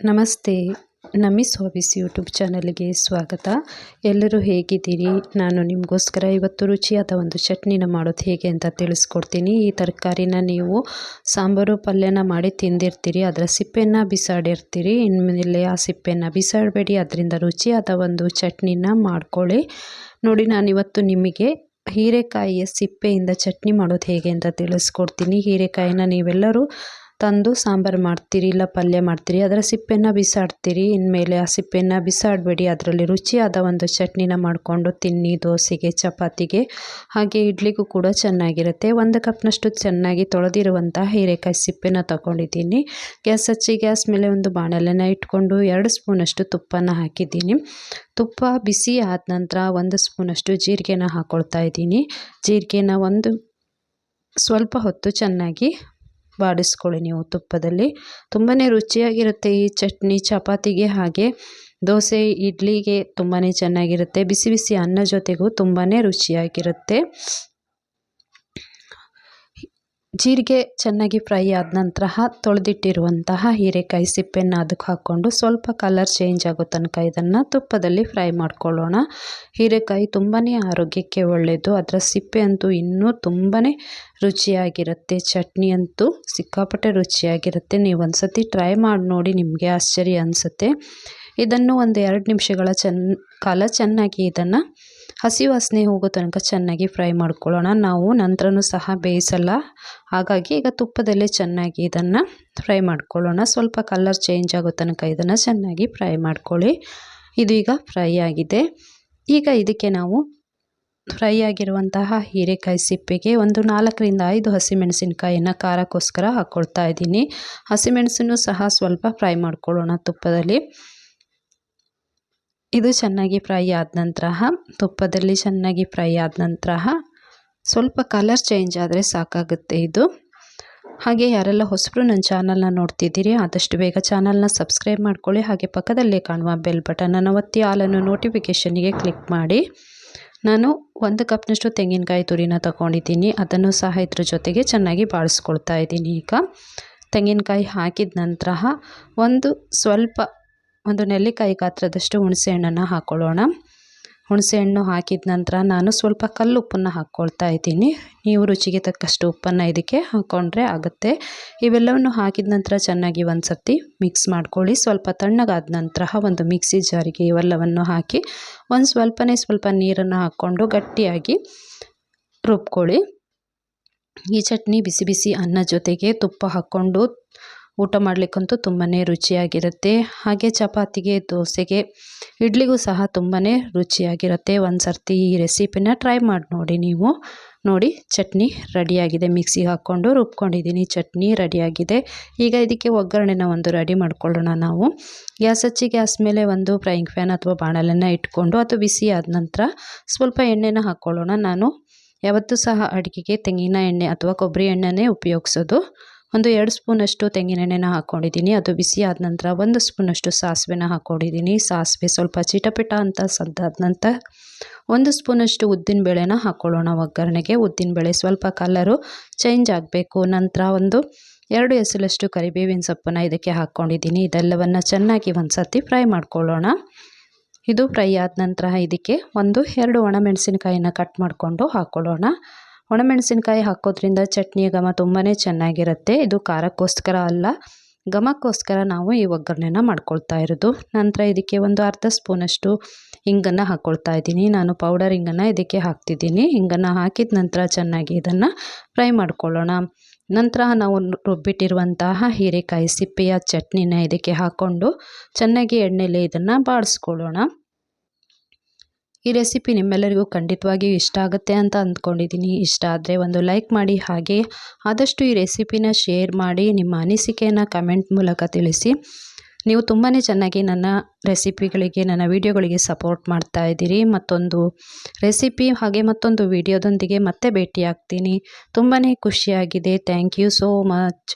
ನಮಸ್ತೆ ನಮಿಸ್ hobbies YouTube ಚಾನಲ್ಗೆ ಸ್ವಾಗತ. ಎಲ್ಲರೂ ಹೇಗಿದ್ದೀರಿ? ನಾನು ನಿಮಗೋಸ್ಕರ ಇವತ್ತು ರುಚಿಯಾದ ಒಂದು ಚಟ್ನಿನ ಮಾಡೋದು ಹೇಗೆ ಅಂತ ತಿಳಿಸ್ಕೊಡ್ತೀನಿ. ಈ ತರಕಾರಿನ ನೀವು ಸಾಂಬಾರು ಪಲ್ಯನ ಮಾಡಿ ತಿಂದಿರ್ತೀರಿ, ಅದರ ಸಿಪ್ಪೆನ ಬಿಸಾಡಿರ್ತೀರಿ. ಇನ್ಮೇಲೆ ಆ ಸಿಪ್ಪೆನ ಬಿಸಾಡಬೇಡಿ, ಅದರಿಂದ ರುಚಿಯಾದ ಒಂದು ಚಟ್ನಿನ ಮಾಡ್ಕೊಳ್ಳಿ. ನೋಡಿ ನಾನಿವತ್ತು ನಿಮಗೆ ಹೀರೆಕಾಯಿಯ ಸಿಪ್ಪೆಯಿಂದ ಚಟ್ನಿ ಮಾಡೋದು ಹೇಗೆ ಅಂತ ತಿಳಿಸ್ಕೊಡ್ತೀನಿ. ಹೀರೆಕಾಯಿನ ನೀವೆಲ್ಲರೂ ತಂದು ಸಾಂಬಾರು ಮಾಡ್ತೀರಿ ಇಲ್ಲ ಪಲ್ಯ ಮಾಡ್ತೀರಿ, ಅದರ ಸಿಪ್ಪೆನ ಬಿಸಾಡ್ತೀರಿ. ಇನ್ಮೇಲೆ ಆ ಸಿಪ್ಪೆನ ಬಿಸಾಡಬೇಡಿ, ಅದರಲ್ಲಿ ರುಚಿಯಾದ ಒಂದು ಚಟ್ನಿನ ಮಾಡಿಕೊಂಡು ತಿನ್ನಿ, ದೋಸೆಗೆ, ಚಪಾತಿಗೆ. ಹಾಗೆ ಇಡ್ಲಿಗೂ ಕೂಡ ಚೆನ್ನಾಗಿರುತ್ತೆ. ಒಂದು ಕಪ್ನಷ್ಟು ಚೆನ್ನಾಗಿ ತೊಳೆದಿರುವಂತಹ ಹೀರೆಕಾಯಿ ಸಿಪ್ಪೆನ ತಗೊಂಡಿದ್ದೀನಿ. ಗ್ಯಾಸ್ ಹಚ್ಚಿ, ಗ್ಯಾಸ್ ಮೇಲೆ ಒಂದು ಬಾಣಲೆನ ಇಟ್ಕೊಂಡು ಎರಡು ಸ್ಪೂನಷ್ಟು ತುಪ್ಪನ ಹಾಕಿದ್ದೀನಿ. ತುಪ್ಪ ಬಿಸಿ ಆದ ನಂತರ ಒಂದು ಸ್ಪೂನಷ್ಟು ಜೀರಿಗೆನ ಹಾಕ್ಕೊಳ್ತಾ ಇದ್ದೀನಿ. ಜೀರಿಗೆನ ಒಂದು ಸ್ವಲ್ಪ ಹೊತ್ತು ಚೆನ್ನಾಗಿ ಬಾಡಿಸ್ಕೊಳ್ಳಿ ನೀವು ತುಪ್ಪದಲ್ಲಿ. ತುಂಬಾ ರುಚಿಯಾಗಿರುತ್ತೆ ಈ ಚಟ್ನಿ ಚಪಾತಿಗೆ ಹಾಗೆ. ದೋಸೆ, ಇಡ್ಲಿಗೆ ತುಂಬಾ ಚೆನ್ನಾಗಿರುತ್ತೆ. ಬಿಸಿ ಬಿಸಿ ಅನ್ನ ಜೊತೆಗೂ ತುಂಬಾ ರುಚಿಯಾಗಿರುತ್ತೆ. ಜೀರಿಗೆ ಚೆನ್ನಾಗಿ ಫ್ರೈ ಆದ ನಂತರ ತೊಳೆದಿಟ್ಟಿರುವಂತಹ ಹೀರೆಕಾಯಿ ಸಿಪ್ಪೆನ ಅದಕ್ಕೆ ಹಾಕ್ಕೊಂಡು ಸ್ವಲ್ಪ ಕಲರ್ ಚೇಂಜ್ ಆಗೋ ತನಕ ಇದನ್ನು ತುಪ್ಪದಲ್ಲಿ ಫ್ರೈ ಮಾಡ್ಕೊಳ್ಳೋಣ. ಹೀರೆಕಾಯಿ ತುಂಬಾ ಆರೋಗ್ಯಕ್ಕೆ ಒಳ್ಳೆಯದು ಅದರ ಸಿಪ್ಪೆ ಅಂತೂ ಇನ್ನೂ ತುಂಬಾ ರುಚಿಯಾಗಿರುತ್ತೆ. ಚಟ್ನಿ ಅಂತೂ ಸಿಕ್ಕಾಪಟ್ಟೆ ರುಚಿಯಾಗಿರುತ್ತೆ. ನೀವು ಒಂದು ಸತಿ ಟ್ರೈ ಮಾಡಿ ನೋಡಿ ನಿಮಗೆ ಆಶ್ಚರ್ಯ ಅನಿಸುತ್ತೆ. ಇದನ್ನು ಒಂದು ಎರಡು ನಿಮಿಷಗಳ ಚೆನ್ನ ಕಾಲ ಚೆನ್ನಾಗಿ ಇದನ್ನು ಹಸಿ ವಾಸನೆ ಹೋಗೋ ತನಕ ಚೆನ್ನಾಗಿ ಫ್ರೈ ಮಾಡ್ಕೊಳ್ಳೋಣ. ನಾವು ನಂತರನೂ ಸಹ ಬೇಯಿಸಲ್ಲ. ಹಾಗಾಗಿ ಈಗ ತುಪ್ಪದಲ್ಲೇ ಚೆನ್ನಾಗಿ ಇದನ್ನು ಫ್ರೈ ಮಾಡ್ಕೊಳ್ಳೋಣ. ಸ್ವಲ್ಪ ಕಲರ್ ಚೇಂಜ್ ಆಗೋ ತನಕ ಇದನ್ನು ಚೆನ್ನಾಗಿ ಫ್ರೈ ಮಾಡ್ಕೊಳ್ಳಿ. ಇದು ಈಗ ಫ್ರೈ ಆಗಿದೆ. ಈಗ ಇದಕ್ಕೆ ನಾವು ಫ್ರೈ ಆಗಿರುವಂತಹ ಹೀರೆಕಾಯಿ ಸಿಪ್ಪೆಗೆ ಒಂದು ನಾಲ್ಕರಿಂದ ಐದು ಹಸಿಮೆಣಸಿನಕಾಯಿಯನ್ನು ಖಾರಕ್ಕೋಸ್ಕರ ಹಾಕ್ಕೊಳ್ತಾ ಇದ್ದೀನಿ. ಹಸಿಮೆಣಸನ್ನು ಸಹ ಸ್ವಲ್ಪ ಫ್ರೈ ಮಾಡ್ಕೊಳ್ಳೋಣ ತುಪ್ಪದಲ್ಲಿ. ಇದು ಚೆನ್ನಾಗಿ ಫ್ರೈ ಆದ ನಂತರ ತುಪ್ಪದಲ್ಲಿ ಚೆನ್ನಾಗಿ ಫ್ರೈ ಆದ ನಂತರ ಸ್ವಲ್ಪ ಕಲರ್ ಚೇಂಜ್ ಆದರೆ ಸಾಕಾಗುತ್ತೆ ಇದು. ಹಾಗೆ ಯಾರೆಲ್ಲ ಹೊಸಬರು ನನ್ನ ಚಾನಲ್ನ ನೋಡ್ತಿದ್ದೀರಿ, ಆದಷ್ಟು ಬೇಗ ಚಾನಲ್ನ ಸಬ್ಸ್ಕ್ರೈಬ್ ಮಾಡ್ಕೊಳ್ಳಿ, ಹಾಗೆ ಪಕ್ಕದಲ್ಲೇ ಕಾಣುವ ಬೆಲ್ ಬಟನನ್ನು ಒತ್ತಿ ಹಾಲನ್ನು ನೋಟಿಫಿಕೇಷನ್ಗೆ ಕ್ಲಿಕ್ ಮಾಡಿ. ನಾನು ಒಂದು ಕಪ್ನಷ್ಟು ತೆಂಗಿನಕಾಯಿ ತುರಿನ ತಗೊಂಡಿದ್ದೀನಿ, ಅದನ್ನು ಸಹ ಇದ್ರ ಜೊತೆಗೆ ಚೆನ್ನಾಗಿ ಬಾಳಿಸ್ಕೊಳ್ತಾ ಇದ್ದೀನಿ ಈಗ. ತೆಂಗಿನಕಾಯಿ ಹಾಕಿದ ನಂತರ ಒಂದು ಸ್ವಲ್ಪ ಒಂದು ನೆಲ್ಲಿಕಾಯಿ ಗಾತ್ರದಷ್ಟು ಹುಣಸೆಹಣ್ಣನ್ನು ಹಾಕ್ಕೊಳ್ಳೋಣ ಹುಣಸೆಹಣ್ಣು ಹಾಕಿದ ನಂತರ ನಾನು ಸ್ವಲ್ಪ ಕಲ್ಲು ಉಪ್ಪನ್ನು ಹಾಕ್ಕೊಳ್ತಾ ಇದ್ದೀನಿ. ನೀವು ರುಚಿಗೆ ತಕ್ಕಷ್ಟು ಉಪ್ಪನ್ನು ಇದಕ್ಕೆ ಹಾಕ್ಕೊಂಡ್ರೆ ಆಗುತ್ತೆ. ಇವೆಲ್ಲವನ್ನು ಹಾಕಿದ ನಂತರ ಚೆನ್ನಾಗಿ ಒಂದು ಸರ್ತಿ ಮಿಕ್ಸ್ ಮಾಡ್ಕೊಳ್ಳಿ. ಸ್ವಲ್ಪ ತಣ್ಣಗಾದ ನಂತರ ಒಂದು ಮಿಕ್ಸಿ ಜಾರಿಗೆ ಇವೆಲ್ಲವನ್ನು ಹಾಕಿ ಒಂದು ಸ್ವಲ್ಪನೇ ಸ್ವಲ್ಪ ನೀರನ್ನು ಹಾಕ್ಕೊಂಡು ಗಟ್ಟಿಯಾಗಿ ರುಬ್ಕೊಳ್ಳಿ. ಈ ಚಟ್ನಿ ಬಿಸಿ ಬಿಸಿ ಅನ್ನ ಜೊತೆಗೆ ತುಪ್ಪ ಹಾಕ್ಕೊಂಡು ಊಟ ಮಾಡಲಿಕ್ಕಂತೂ ತುಂಬಾ ರುಚಿಯಾಗಿರುತ್ತೆ. ಹಾಗೆ ಚಪಾತಿಗೆ, ದೋಸೆಗೆ, ಇಡ್ಲಿಗೂ ಸಹ ತುಂಬಾ ರುಚಿಯಾಗಿರುತ್ತೆ. ಒಂದು ಸರ್ತಿ ಈ ರೆಸಿಪಿನ ಟ್ರೈ ಮಾಡಿ ನೋಡಿ ನೀವು. ನೋಡಿ, ಚಟ್ನಿ ರೆಡಿಯಾಗಿದೆ. ಮಿಕ್ಸಿಗೆ ಹಾಕ್ಕೊಂಡು ರುಬ್ಕೊಂಡಿದ್ದೀನಿ. ಚಟ್ನಿ ರೆಡಿಯಾಗಿದೆ. ಈಗ ಇದಕ್ಕೆ ಒಗ್ಗರಣೆನ ಒಂದು ರೆಡಿ ಮಾಡ್ಕೊಳ್ಳೋಣ ನಾವು. ಗ್ಯಾಸ್ ಹಚ್ಚಿ ಗ್ಯಾಸ್ ಮೇಲೆ ಒಂದು ಫ್ರೈಯಿಂಗ್ ಫ್ಯಾನ್ ಅಥವಾ ಬಾಣಲೆನ ಇಟ್ಕೊಂಡು ಅದು ಬಿಸಿ ಆದ ನಂತರ ಸ್ವಲ್ಪ ಎಣ್ಣೆನ ಹಾಕ್ಕೊಳ್ಳೋಣ. ನಾನು ಯಾವತ್ತೂ ಸಹ ಅಡುಗೆಗೆ ತೆಂಗಿನ ಎಣ್ಣೆ ಅಥವಾ ಕೊಬ್ಬರಿ ಎಣ್ಣೆನೇ ಉಪಯೋಗಿಸೋದು. ಒಂದು ಎರಡು ಸ್ಪೂನಷ್ಟು ತೆಂಗಿನೆಣ್ಣೆನ ಹಾಕ್ಕೊಂಡಿದ್ದೀನಿ ಅದು ಬಿಸಿ ಆದ ನಂತರ ಒಂದು ಸ್ಪೂನಷ್ಟು ಸಾಸಿವೆನ ಹಾಕ್ಕೊಂಡಿದ್ದೀನಿ ಸಾಸಿವೆ ಸ್ವಲ್ಪ ಚಿಟಪಿಟ ಅಂತ ಸದ್ದಾದ ನಂತರ ಒಂದು ಸ್ಪೂನಷ್ಟು ಉದ್ದಿನಬೇಳೆನ ಹಾಕ್ಕೊಳ್ಳೋಣ ಒಗ್ಗರಣೆಗೆ. ಉದ್ದಿನಬೇಳೆ ಸ್ವಲ್ಪ ಕಲರು ಚೇಂಜ್ ಆಗಬೇಕು. ನಂತರ ಒಂದು ಎರಡು ಎಸಲಷ್ಟು ಕರಿಬೇವಿನ ಸೊಪ್ಪನ್ನು ಇದಕ್ಕೆ ಹಾಕ್ಕೊಂಡಿದ್ದೀನಿ ಇದೆಲ್ಲವನ್ನು ಚೆನ್ನಾಗಿ ಒಂದು ಸತಿ ಫ್ರೈ ಮಾಡ್ಕೊಳ್ಳೋಣ. ಇದು ಫ್ರೈ ಆದ ನಂತರ ಇದಕ್ಕೆ ಒಂದು ಎರಡು ಒಣಮೆಣಸಿನಕಾಯಿನ ಕಟ್ ಮಾಡಿಕೊಂಡು ಹಾಕ್ಕೊಳ್ಳೋಣ ಒಣಮೆಣಸಿನ್ಕಾಯಿ ಹಾಕೋದ್ರಿಂದ ಚಟ್ನಿಯ ಘಮ ತುಂಬಾ ಚೆನ್ನಾಗಿರುತ್ತೆ. ಇದು ಖಾರಕ್ಕೋಸ್ಕರ ಅಲ್ಲ. ಘಮಕ್ಕೋಸ್ಕರ ನಾವು ಈ ಒಗ್ಗರಣೆನ ಮಾಡ್ಕೊಳ್ತಾ ಇರೋದು. ನಂತರ ಇದಕ್ಕೆ ಒಂದು ಅರ್ಧ ಸ್ಪೂನಷ್ಟು ಹಿಂಗನ್ನು ಹಾಕ್ಕೊಳ್ತಾ ಇದ್ದೀನಿ. ನಾನು ಪೌಡರ್ ಹಿಂಗನ್ನು ಇದಕ್ಕೆ ಹಾಕ್ತಿದ್ದೀನಿ. ಹಿಂಗನ್ನು ಹಾಕಿದ ನಂತರ ಚೆನ್ನಾಗಿ ಇದನ್ನು ಫ್ರೈ ಮಾಡ್ಕೊಳ್ಳೋಣ. ನಂತರ ನಾವು ರುಬ್ಬಿಟ್ಟಿರುವಂತಹ ಹೀರೆಕಾಯಿ ಸಿಪ್ಪೆಯ ಚಟ್ನಿನ ಇದಕ್ಕೆ ಹಾಕ್ಕೊಂಡು ಚೆನ್ನಾಗಿ ಎಣ್ಣೆಲಿ ಇದನ್ನು ಬಾಡಿಸ್ಕೊಳ್ಳೋಣ. ಈ ರೆಸಿಪಿ ನಿಮ್ಮೆಲ್ಲರಿಗೂ ಖಂಡಿತವಾಗಿಯೂ ಇಷ್ಟ ಆಗುತ್ತೆ ಅಂತ ಅಂದ್ಕೊಂಡಿದ್ದೀನಿ. ಇಷ್ಟ ಆದರೆ ಒಂದು ಲೈಕ್ ಮಾಡಿ, ಹಾಗೆ ಆದಷ್ಟು ಈ ರೆಸಿಪಿನ ಶೇರ್ ಮಾಡಿ, ನಿಮ್ಮ ಅನಿಸಿಕೆಯನ್ನು ಕಮೆಂಟ್ ಮೂಲಕ ತಿಳಿಸಿ. ನೀವು ತುಂಬಾ ಚೆನ್ನಾಗಿ ನನ್ನ ರೆಸಿಪಿಗಳಿಗೆ, ನನ್ನ ವಿಡಿಯೋಗಳಿಗೆ ಸಪೋರ್ಟ್ ಮಾಡ್ತಾ ಇದ್ದೀರಿ. ಮತ್ತೊಂದು ರೆಸಿಪಿ ಹಾಗೆ ಮತ್ತೊಂದು ವಿಡಿಯೋದೊಂದಿಗೆ ಮತ್ತೆ ಭೇಟಿ ಆಗ್ತೀನಿ ತುಂಬಾ ಖುಷಿಯಾಗಿದೆ. Thank you so much.